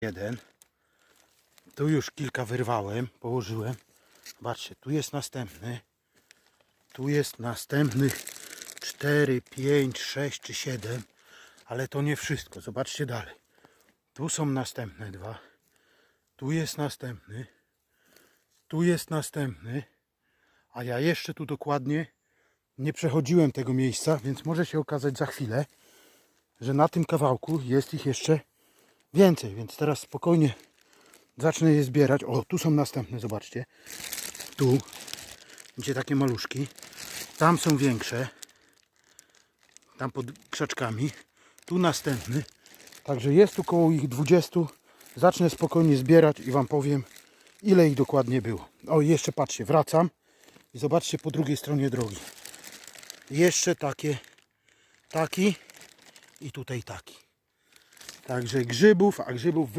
jeden. Tu już kilka wyrwałem, położyłem. Zobaczcie, tu jest następny. Tu jest następnych 4, 5, 6 czy 7. Ale to nie wszystko. Zobaczcie dalej. Tu są następne dwa. Tu jest następny. Tu jest następny. A ja jeszcze tu dokładnie nie przechodziłem tego miejsca, więc może się okazać za chwilę, że na tym kawałku jest ich jeszcze więcej. Więc teraz spokojnie zacznę je zbierać. O, tu są następne, zobaczcie. Tu. Gdzie takie maluszki. Tam są większe. Tam pod krzaczkami. Tu następny. Także jest tu koło ich 20. Zacznę spokojnie zbierać i Wam powiem, ile ich dokładnie było. O, jeszcze patrzcie, wracam i zobaczcie po drugiej stronie drogi. Jeszcze takie, taki i tutaj taki. Także grzybów, a grzybów wysyp.